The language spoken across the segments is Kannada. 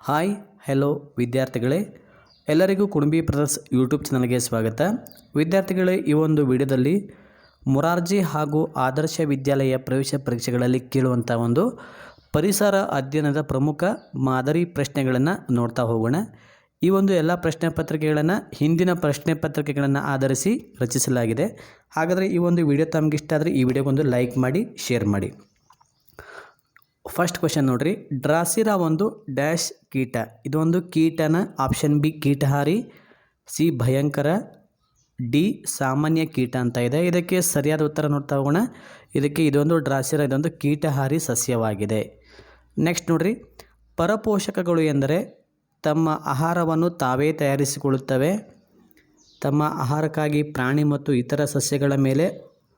ಹಾಯ್ ಹೆಲೋ ವಿದ್ಯಾರ್ಥಿಗಳೇ. ಎಲ್ಲರಿಗೂ ಕುಣಬಿ ಬ್ರದರ್ಸ್ ಯೂಟ್ಯೂಬ್ ಚಾನಲ್ಗೆ ಸ್ವಾಗತ. ವಿದ್ಯಾರ್ಥಿಗಳೇ, ಈ ಒಂದು ವಿಡಿಯೋದಲ್ಲಿ ಮೊರಾರ್ಜಿ ಹಾಗೂ ಆದರ್ಶ ವಿದ್ಯಾಲಯ ಪ್ರವೇಶ ಪರೀಕ್ಷೆಗಳಲ್ಲಿ ಕೇಳುವಂಥ ಒಂದು ಪರಿಸರ ಅಧ್ಯಯನದ ಪ್ರಮುಖ ಮಾದರಿ ಪ್ರಶ್ನೆಗಳನ್ನು ನೋಡ್ತಾ ಹೋಗೋಣ. ಈ ಒಂದು ಎಲ್ಲ ಪ್ರಶ್ನೆ ಪತ್ರಿಕೆಗಳನ್ನು, ಹಿಂದಿನ ಪ್ರಶ್ನೆ ಪತ್ರಿಕೆಗಳನ್ನು ಆಧರಿಸಿ ರಚಿಸಲಾಗಿದೆ. ಹಾಗಾದರೆ ಈ ಒಂದು ವಿಡಿಯೋ ತಮಗಿಷ್ಟ ಆದರೆ ಈ ವಿಡಿಯೋಗೊಂದು ಲೈಕ್ ಮಾಡಿ, ಶೇರ್ ಮಾಡಿ. ಫಸ್ಟ್ ಕ್ವೆಶನ್ ನೋಡ್ರಿ. ಡ್ರಾಸಿರಾ ಒಂದು ಡ್ಯಾಶ್ ಕೀಟ. ಇದೊಂದು ಕೀಟನ ಆಪ್ಷನ್ ಬಿ ಕೀಟಹಾರಿ ಸಿ ಭಯಂಕರ. ಡಿ ಸಾಮಾನ್ಯ ಕೀಟ ಅಂತ ಇದೆ. ಇದಕ್ಕೆ ಸರಿಯಾದ ಉತ್ತರ ನೋಡ್ತಾ ಹೋಗೋಣ ಇದಕ್ಕೆ ಇದೊಂದು ಡ್ರಾಸಿರಾ, ಇದೊಂದು ಕೀಟಹಾರಿ ಸಸ್ಯವಾಗಿದೆ. ನೆಕ್ಸ್ಟ್ ನೋಡ್ರಿ. ಪರಪೋಷಕಗಳು ಎಂದರೆ ತಮ್ಮ ಆಹಾರವನ್ನು ತಾವೇ ತಯಾರಿಸಿಕೊಳ್ಳುತ್ತವೆ. ತಮ್ಮ ಆಹಾರಕ್ಕಾಗಿ ಪ್ರಾಣಿ ಮತ್ತು ಇತರ ಸಸ್ಯಗಳ ಮೇಲೆ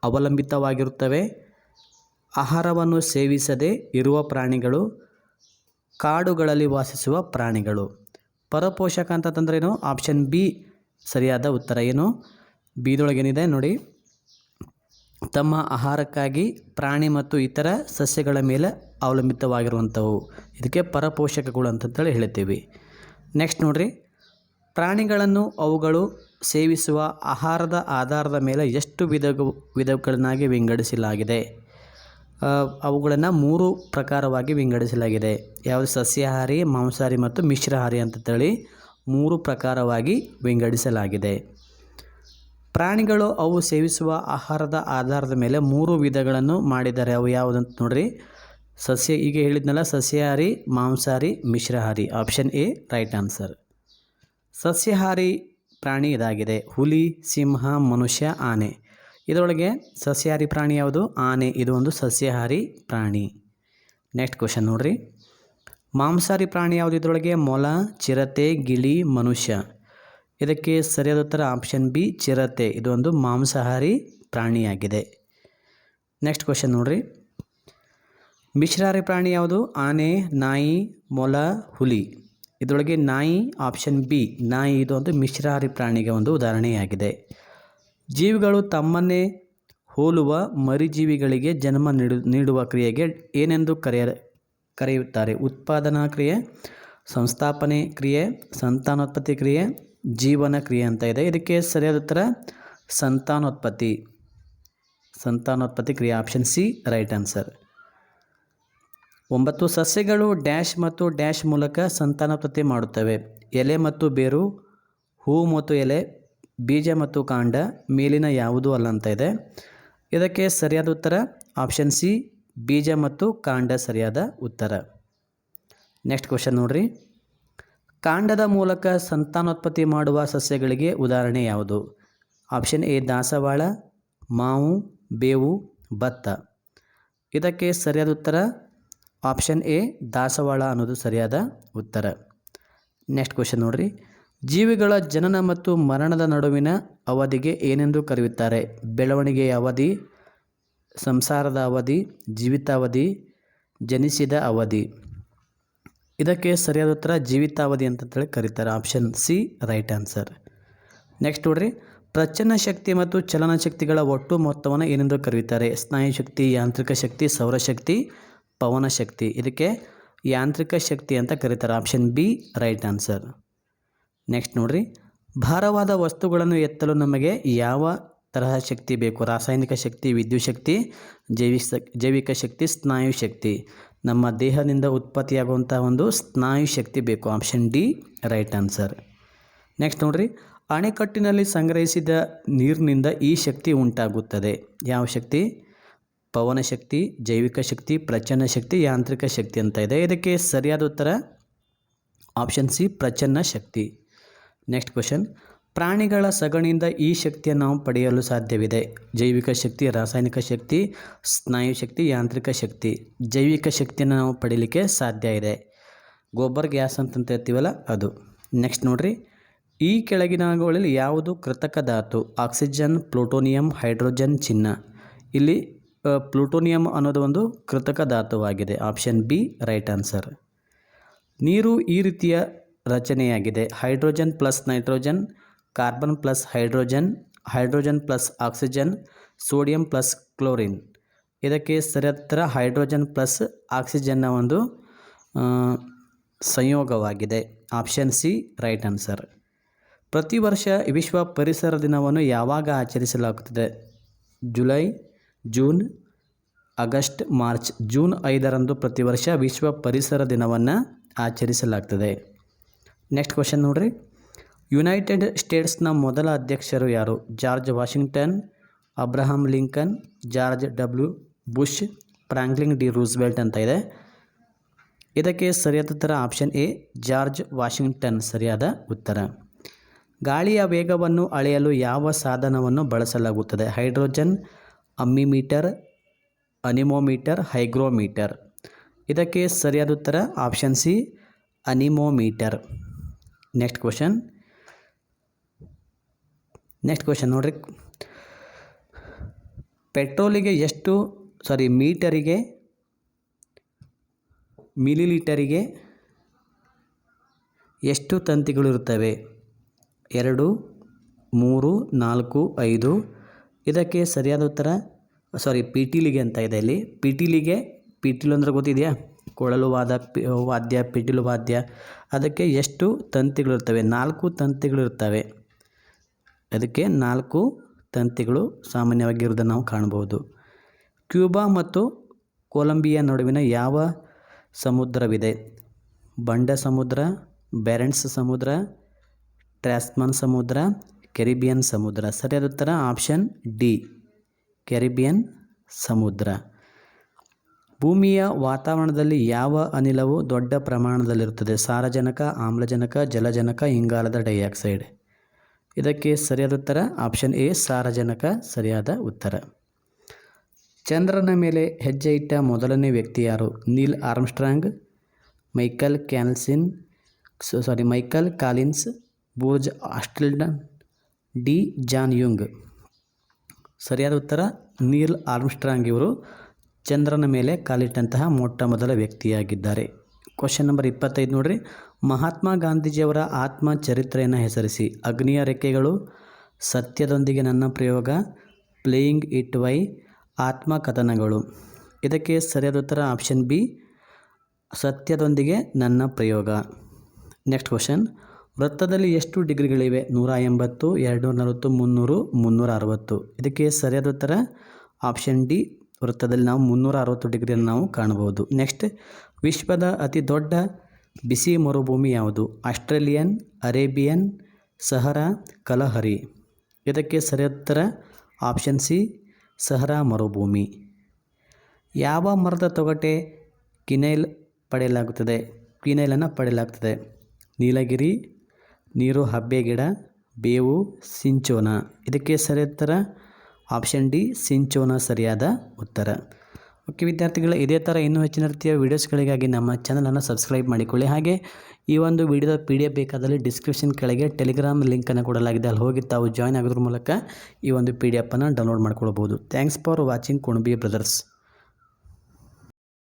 ಅವಲಂಬಿತವಾಗಿರುತ್ತವೆ. ಆಹಾರವನ್ನು ಸೇವಿಸದೆ ಇರುವ ಪ್ರಾಣಿಗಳು, ಕಾಡುಗಳಲ್ಲಿ ವಾಸಿಸುವ ಪ್ರಾಣಿಗಳು. ಪರಪೋಷಕ ಅಂತಂದ್ರೆ ಏನು? ಆಪ್ಷನ್ ಬಿ ಸರಿಯಾದ ಉತ್ತರ ಏನು? ಬಿದೊಳಗೇನಿದೆ ನೋಡಿ. ತಮ್ಮ ಆಹಾರಕ್ಕಾಗಿ ಪ್ರಾಣಿ ಮತ್ತು ಇತರ ಸಸ್ಯಗಳ ಮೇಲೆ ಅವಲಂಬಿತವಾಗಿರುವಂಥವು. ಇದಕ್ಕೆ ಪರಪೋಷಕಗಳು ಅಂತಂತೇಳಿ ಹೇಳ್ತೀವಿ. ನೆಕ್ಸ್ಟ್ ನೋಡ್ರಿ. ಪ್ರಾಣಿಗಳನ್ನು ಅವುಗಳು ಸೇವಿಸುವ ಆಹಾರದ ಆಧಾರದ ಮೇಲೆ ಎಷ್ಟು ವಿಧ ವಿಧಗಳನ್ನಾಗಿ ವಿಂಗಡಿಸಲಾಗಿದೆ? ಅವುಗಳನ್ನು ಮೂರು ಪ್ರಕಾರವಾಗಿ ವಿಂಗಡಿಸಲಾಗಿದೆ. ಯಾವುದು ಸಸ್ಯಾಹಾರಿ, ಮಾಂಸಾಹಾರಿ ಮತ್ತು ಮಿಶ್ರಹಾರಿ ಅಂತೇಳಿ ಮೂರು ಪ್ರಕಾರವಾಗಿ ವಿಂಗಡಿಸಲಾಗಿದೆ. ಪ್ರಾಣಿಗಳು ಅವು ಸೇವಿಸುವ ಆಹಾರದ ಆಧಾರದ ಮೇಲೆ ಮೂರು ವಿಧಗಳನ್ನು ಮಾಡಿದ್ದಾರೆ. ಅವು ಯಾವುದಂತ ನೋಡ್ರಿ. ಸಸ್ಯ, ಈಗ ಹೇಳಿದ್ನಲ್ಲ ಸಸ್ಯಾಹಾರಿ, ಮಾಂಸಾಹಾರಿ, ಮಿಶ್ರಹಾರಿ. ಆಪ್ಷನ್ ಎ ರೈಟ್ ಆನ್ಸರ್ ಸಸ್ಯಾಹಾರಿ ಪ್ರಾಣಿ ಇದಾಗಿದೆ. ಹುಲಿ, ಸಿಂಹ, ಮನುಷ್ಯ, ಆನೆ. ಇದರೊಳಗೆ ಸಸ್ಯಾಹಾರಿ ಪ್ರಾಣಿ ಯಾವುದು? ಆನೆ. ಇದು ಒಂದು ಸಸ್ಯಾಹಾರಿ ಪ್ರಾಣಿ. ನೆಕ್ಸ್ಟ್ ಕ್ವಶನ್ ನೋಡ್ರಿ. ಮಾಂಸಾಹಾರಿ ಪ್ರಾಣಿ ಯಾವುದು ಇದರೊಳಗೆ? ಮೊಲ, ಚಿರತೆ, ಗಿಳಿ, ಮನುಷ್ಯ. ಇದಕ್ಕೆ ಸರಿಯಾದ ಉತ್ತರ ಆಪ್ಷನ್ ಬಿ ಚಿರತೆ. ಇದು ಒಂದು ಮಾಂಸಾಹಾರಿ ಪ್ರಾಣಿಯಾಗಿದೆ. ನೆಕ್ಸ್ಟ್ ಕ್ವಶನ್ ನೋಡ್ರಿ. ಮಿಶ್ರಹಾರಿ ಪ್ರಾಣಿ ಯಾವುದು? ಆನೆ, ನಾಯಿ, ಮೊಲ, ಹುಲಿ. ಇದರೊಳಗೆ ನಾಯಿ ಆಪ್ಷನ್ ಬಿ ನಾಯಿ ಇದು ಒಂದು ಮಿಶ್ರಹಾರಿ ಪ್ರಾಣಿಗೆ ಒಂದು ಉದಾಹರಣೆಯಾಗಿದೆ. ಜೀವಿಗಳು ತಮ್ಮನ್ನೇ ಹೋಲುವ ಮರಿಜೀವಿಗಳಿಗೆ ಜನ್ಮ ನೀಡು, ನೀಡುವ ಕ್ರಿಯೆಗೆ ಏನೆಂದು ಕರೆಯ ಕರೆಯುತ್ತಾರೆ. ಉತ್ಪಾದನಾ ಕ್ರಿಯೆ, ಸಂಸ್ಥಾಪನೆ ಕ್ರಿಯೆ, ಸಂತಾನೋತ್ಪತ್ತಿ ಕ್ರಿಯೆ, ಜೀವನ ಕ್ರಿಯೆ ಅಂತ ಇದೆ. ಇದಕ್ಕೆ ಸರಿಯಾದ ಉತ್ತರ, ಸಂತಾನೋತ್ಪತ್ತಿ. ಸಂತಾನೋತ್ಪತ್ತಿ ಕ್ರಿಯೆ, ಆಪ್ಷನ್ ಸಿ, ರೈಟ್ ಆನ್ಸರ್. ಒಂಬತ್ತು, ಸಸ್ಯಗಳು ಡ್ಯಾಶ್ ಮತ್ತು ಡ್ಯಾಶ್ ಮೂಲಕ ಸಂತಾನೋತ್ಪತ್ತಿ ಮಾಡುತ್ತವೆ. ಎಲೆ ಮತ್ತು ಬೇರು, ಹೂ ಮತ್ತು ಎಲೆ ಬೀಜ ಮತ್ತು ಕಾಂಡ ಮೇಲಿನ ಯಾವುದೂ ಅಲ್ಲ ಅಂತ ಇದೆ. ಇದಕ್ಕೆ ಸರಿಯಾದ ಉತ್ತರ ಆಪ್ಷನ್ ಸಿ ಬೀಜ ಮತ್ತು ಕಾಂಡ ಸರಿಯಾದ ಉತ್ತರ. ನೆಕ್ಸ್ಟ್ ಕ್ವಶನ್ ನೋಡ್ರಿ. ಕಾಂಡದ ಮೂಲಕ ಸಂತಾನೋತ್ಪತ್ತಿ ಮಾಡುವ ಸಸ್ಯಗಳಿಗೆ ಉದಾಹರಣೆ ಯಾವುದು? ಆಪ್ಷನ್ ಎ ದಾಸವಾಳ, ಮಾವು, ಬೇವು, ಭತ್ತ. ಇದಕ್ಕೆ ಸರಿಯಾದ ಉತ್ತರ ಆಪ್ಷನ್ ಎ ದಾಸವಾಳ ಅನ್ನೋದು ಸರಿಯಾದ ಉತ್ತರ. ನೆಕ್ಸ್ಟ್ ಕ್ವಶನ್ ನೋಡ್ರಿ. ಜೀವಿಗಳ ಜನನ ಮತ್ತು ಮರಣದ ನಡುವಿನ ಅವಧಿಗೆ ಏನೆಂದು ಕರೆಯುತ್ತಾರೆ? ಬೆಳವಣಿಗೆಯ ಅವಧಿ, ಸಂಸಾರದ ಅವಧಿ, ಜೀವಿತಾವಧಿ, ಜನಿಸಿದ ಅವಧಿ. ಇದಕ್ಕೆ ಸರಿಯಾದ ಉತ್ತರ ಜೀವಿತಾವಧಿ ಅಂತೇಳಿ ಕರೀತಾರೆ. Option C, right answer. Next ನೋಡ್ರಿ. ಪ್ರಚನ್ನ ಶಕ್ತಿ ಮತ್ತು ಚಲನ ಶಕ್ತಿಗಳ ಒಟ್ಟು ಮೊತ್ತವನ್ನು ಏನೆಂದು ಕರೆಯುತ್ತಾರೆ? ಸ್ನಾಯು ಶಕ್ತಿ, ಯಾಂತ್ರಿಕ ಶಕ್ತಿ ಸೌರಶಕ್ತಿ ಪವನ ಶಕ್ತಿ. ಇದಕ್ಕೆ ಯಾಂತ್ರಿಕ ಶಕ್ತಿ ಅಂತ ಕರೀತಾರೆ. Option B, right answer. Next ನೋಡ್ರಿ. ಭಾರವಾದ ವಸ್ತುಗಳನ್ನು ಎತ್ತಲು ನಮಗೆ ಯಾವ ತರಹ ಶಕ್ತಿ ಬೇಕು? ರಾಸಾಯನಿಕ ಶಕ್ತಿ, ವಿದ್ಯುತ್ ಶಕ್ತಿ ಜೈವಿಕ ಜೈವಿಕ ಶಕ್ತಿ, ಸ್ನಾಯು ಶಕ್ತಿ. ನಮ್ಮ ದೇಹದಿಂದ ಉತ್ಪತ್ತಿಯಾಗುವಂಥ ಒಂದು ಸ್ನಾಯು ಶಕ್ತಿ ಬೇಕು. Option D right answer next ನೋಡ್ರಿ. ಅಣೆಕಟ್ಟಿನಲ್ಲಿ ಸಂಗ್ರಹಿಸಿದ ನೀರಿನಿಂದ ಈ ಶಕ್ತಿ ಉಂಟಾಗುತ್ತದೆ. ಯಾವ ಶಕ್ತಿ? ಪವನ ಶಕ್ತಿ, ಜೈವಿಕ ಶಕ್ತಿ ಪ್ರಚನ್ನ ಶಕ್ತಿ, ಯಾಂತ್ರಿಕ ಶಕ್ತಿ ಅಂತ ಇದೆ. ಇದಕ್ಕೆ ಸರಿಯಾದ ಉತ್ತರ ಆಪ್ಷನ್ ಸಿ ಪ್ರಚನ್ನ ಶಕ್ತಿ. ನೆಕ್ಸ್ಟ್ ಕ್ವಶನ್ ಪ್ರಾಣಿಗಳ ಸಗಣಿಯಿಂದ ಈ ಶಕ್ತಿಯನ್ನು ನಾವು ಪಡೆಯಲು ಸಾಧ್ಯವಿದೆ. ಜೈವಿಕ ಶಕ್ತಿ, ರಾಸಾಯನಿಕ ಶಕ್ತಿ, ಸ್ನಾಯು ಶಕ್ತಿ, ಯಾಂತ್ರಿಕ ಶಕ್ತಿ. ಜೈವಿಕ ಶಕ್ತಿಯನ್ನು ನಾವು ಪಡೀಲಿಕ್ಕೆ ಸಾಧ್ಯ ಇದೆ. ಗೋಬರ್ ಗ್ಯಾಸ್ ಅಂತಂತ ಹೇಳ್ತೀವಲ್ಲ ಅದು. ನೆಕ್ಸ್ಟ್ ನೋಡ್ರಿ. ಈ ಕೆಳಗಿನಗಳಲ್ಲಿ ಯಾವುದು ಕೃತಕ ಧಾತು? ಆಕ್ಸಿಜನ್, ಪ್ಲೂಟೋನಿಯಂ, ಹೈಡ್ರೋಜನ್ ಚಿನ್ನ. ಇಲ್ಲಿ ಪ್ಲೂಟೋನಿಯಂ ಅನ್ನೋದು ಒಂದು ಕೃತಕ ಧಾತುವಾಗಿದೆ. ಆಪ್ಷನ್ ಬಿ ರೈಟ್ ಆನ್ಸರ್ ನೀರು ಈ ರೀತಿಯ ರಚನೆಯಾಗಿದೆ. Hydrogen plus nitrogen, carbon plus hydrogen hydrogen plus oxygen, sodium plus chlorine. ಇದಕ್ಕೆ ಸರಿಯಾದ ಹೈಡ್ರೋಜನ್ ಪ್ಲಸ್ ಆಕ್ಸಿಜನ್ನ ಒಂದು ಸಂಯೋಗವಾಗಿದೆ. Option C, right answer. ಪ್ರತಿ ವರ್ಷ ವಿಶ್ವ ಪರಿಸರ ದಿನವನ್ನು ಯಾವಾಗ ಆಚರಿಸಲಾಗುತ್ತದೆ? July, June, August, March. June ಐದರಂದು ಪ್ರತಿ ವರ್ಷ ವಿಶ್ವ ಪರಿಸರ ದಿನವನ್ನು ಆಚರಿಸಲಾಗ್ತದೆ. ನೆಕ್ಸ್ಟ್ ಕ್ವಶನ್ ನೋಡ್ರಿ. ಯುನೈಟೆಡ್ ಸ್ಟೇಟ್ಸ್ನ ಮೊದಲ ಅಧ್ಯಕ್ಷರು ಯಾರು? George Washington, Abraham Lincoln, George W Bush, Franklin D Roosevelt ಅಂತ ಇದೆ. ಇದಕ್ಕೆ ಸರಿಯಾದ ಉತ್ತರ ಆಪ್ಷನ್ ಎ, ಜಾರ್ಜ್ ವಾಷಿಂಗ್ಟನ್ ಸರಿಯಾದ ಉತ್ತರ. ಗಾಳಿಯ ವೇಗವನ್ನು ಅಳೆಯಲು ಯಾವ ಸಾಧನವನ್ನು ಬಳಸಲಾಗುತ್ತದೆ? Hydrogen, ammeter, anemometer, hygrometer. ಇದಕ್ಕೆ ಸರಿಯಾದ ಉತ್ತರ option C, anemometer. Next question next question ನೋಡ್ರಿ. ಪೆಟ್ರೋಲಿಗೆ ಎಷ್ಟು ಸಾರಿ ಮೀಟರಿಗೆ, ಮಿಲಿಲೀಟರಿಗೆ ಎಷ್ಟು ತಂತಿಗಳು ಇರುತ್ತವೆ? ಎರಡು, ಮೂರು, ನಾಲ್ಕು, ಐದು. ಇದಕ್ಕೆ ಸರಿಯಾದ ಉತ್ತರ ಸಾರಿ ಪಿಟೀಲಿಗೆ ಅಂತ ಇದೆ ಇಲ್ಲಿ. ಪಿಟೀಲಿಗೆ ಪಿಟೀಲು ಅಂದ್ರೆ ಗೊತ್ತಿದೆಯಾ? ಕೊಳಲು ವಾದ ಪಿ- ವಾದ್ಯ ಪಿಟೀಲು ವಾದ್ಯ ಅದಕ್ಕೆ ಎಷ್ಟು ತಂತಿಗಳಿರ್ತವೆ ನಾಲ್ಕು ತಂತಿಗಳಿರ್ತವೆ ಅದಕ್ಕೆ ನಾಲ್ಕು ತಂತಿಗಳು ಸಾಮಾನ್ಯವಾಗಿ ಇರೋದನ್ನು ನಾವು ಕಾಣಬಹುದು. ಕ್ಯೂಬಾ ಮತ್ತು ಕೊಲಂಬಿಯಾ ನಡುವಿನ ಯಾವ ಸಮುದ್ರವಿದೆ? ಬಂಡ ಸಮುದ್ರ ಬೆರೆಂಟ್ಸ್ ಸಮುದ್ರ, ಟ್ರಾಸ್ಮನ್ ಸಮುದ್ರ, ಕೆರಿಬಿಯನ್ ಸಮುದ್ರ. ಸರಿಯಾದ ಉತ್ತರ ಆಪ್ಷನ್ ಡಿ, ಕೆರಿಬಿಯನ್ ಸಮುದ್ರ. ಭೂಮಿಯ ವಾತಾವರಣದಲ್ಲಿ ಯಾವ ಅನಿಲವು ದೊಡ್ಡ ಪ್ರಮಾಣದಲ್ಲಿರುತ್ತದೆ? ಸಾರಜನಕ, ಆಮ್ಲಜನಕ, ಜಲಜನಕ, ಇಂಗಾಲದ ಡೈಆಕ್ಸೈಡ್. ಇದಕ್ಕೆ ಸರಿಯಾದ ಉತ್ತರ? ಆಪ್ಷನ್ ಎ, ಸಾರಜನಕ. ಸರಿಯಾದ ಉತ್ತರ. ಚಂದ್ರನ ಮೇಲೆ ಹೆಜ್ಜೆ ಇಟ್ಟ ಮೊದಲನೇ ವ್ಯಕ್ತಿ ಯಾರು? ನೀಲ್ ಆರ್ಮ್ಸ್ಟ್ರಾಂಗ್, ಮೈಕಲ್ ಕ್ಯಾನ್ಸಿನ್ ಸಾರಿ, ಮೈಕಲ್ ಕಾಲಿನ್ಸ್, ಬೂರ್ಜ್ ಆಸ್ಟಿಲ್ಡನ್ ಡಿ ಜಾನ್ ಯುಂಗ್. ಸರಿಯಾದ ಉತ್ತರ? ನೀಲ್ ಆರ್ಮ್ಸ್ಟ್ರಾಂಗ್ ಇವರು. ಚಂದ್ರನ ಮೇಲೆ ಕಾಲಿಟ್ಟಂತಹ ಮೊಟ್ಟ ಮೊದಲ ವ್ಯಕ್ತಿಯಾಗಿದ್ದಾರೆ. ಕ್ವಶನ್ ನಂಬರ್ ಇಪ್ಪತ್ತೈದು ನೋಡ್ರಿ. ಮಹಾತ್ಮ ಗಾಂಧೀಜಿಯವರ ಆತ್ಮ ಚರಿತ್ರೆಯನ್ನು ಹೆಸರಿಸಿ. ಅಗ್ನಿಯ ರೆಕ್ಕೆಗಳು ಸತ್ಯದೊಂದಿಗೆ ನನ್ನ ಪ್ರಯೋಗ. ಪ್ಲೇಯಿಂಗ್ ಇಟ್ ವೈ ಆತ್ಮ ಕಥನಗಳು. ಇದಕ್ಕೆ ಸರಿಯಾದ ಉತ್ತರ ಆಪ್ಷನ್ ಬಿ ಸತ್ಯದೊಂದಿಗೆ ನನ್ನ ಪ್ರಯೋಗ. ನೆಕ್ಸ್ಟ್ ಕ್ವಶನ್ ವೃತ್ತದಲ್ಲಿ ಎಷ್ಟು ಡಿಗ್ರಿಗಳಿವೆ? ನೂರ ಎಂಬತ್ತು ಎರಡು ನಲವತ್ತು, ಮುನ್ನೂರು, ಮುನ್ನೂರ ಅರವತ್ತು. ಇದಕ್ಕೆ ಸರಿಯಾದ ಉತ್ತರ ಆಪ್ಷನ್ ಡಿ ವೃತ್ತದಲ್ಲಿ ನಾವು ಮುನ್ನೂರ ಅರವತ್ತು ಡಿಗ್ರಿಯನ್ನು ನಾವು ಕಾಣಬಹುದು. ನೆಕ್ಸ್ಟ್, ವಿಶ್ವದ ಅತಿ ದೊಡ್ಡ ಬಿಸಿ ಮರುಭೂಮಿ ಯಾವುದು? Australian, Arabian, Sahara, Kalahari. ಇದಕ್ಕೆ ಸರಿಯಾದ ಉತ್ತರ ಆಪ್ಷನ್ ಸಿ, ಸಹರಾ ಮರುಭೂಮಿ. ಯಾವ ಮರದ ತೊಗಟೆ ಕಿನೈಲ್ ಪಡೆಯಲಾಗುತ್ತದೆ? ಕಿನೈಲನ್ನು ಪಡೆಯಲಾಗ್ತದೆ. ನೀಲಗಿರಿ, ನೀರು ಹಬ್ಬೆ ಗಿಡ, ಬೇವು, ಸಿಂಚೋನ. ಇದಕ್ಕೆ ಸರಿಯಾದ ಉತ್ತರ ಆಪ್ಷನ್ ಡಿ, ಸಿಂಚೋನ ಸರಿಯಾದ ಉತ್ತರ. ಓಕೆ ವಿದ್ಯಾರ್ಥಿಗಳು, ಇದೇ ಥರ ಇನ್ನೂ ಹೆಚ್ಚಿನ ರೀತಿಯ ವೀಡಿಯೋಸ್ಗಳಿಗಾಗಿ ನಮ್ಮ ಚಾನಲನ್ನು ಸಬ್ಸ್ಕ್ರೈಬ್ ಮಾಡಿಕೊಳ್ಳಿ. ಹಾಗೆ ಈ ಒಂದು ವಿಡಿಯೋದ ಪಿ ಡಿ ಎಫ್ ಬೇಕಾದಲ್ಲಿ ಡಿಸ್ಕ್ರಿಪ್ಷನ್ ಕೆಳಗೆ ಟೆಲಿಗ್ರಾಮ್ ಲಿಂಕನ್ನು ಕೊಡಲಾಗಿದೆ. ಅಲ್ಲಿ ಹೋಗಿ ತಾವು ಜಾಯ್ನ್ ಆಗೋದ್ರ ಮೂಲಕ ಈ ಒಂದು ಪಿ ಡಿ ಎಫನ್ನು ಡೌನ್ಲೋಡ್ ಮಾಡ್ಕೊಳ್ಬೋದು. Thanks for watching Kunabi brothers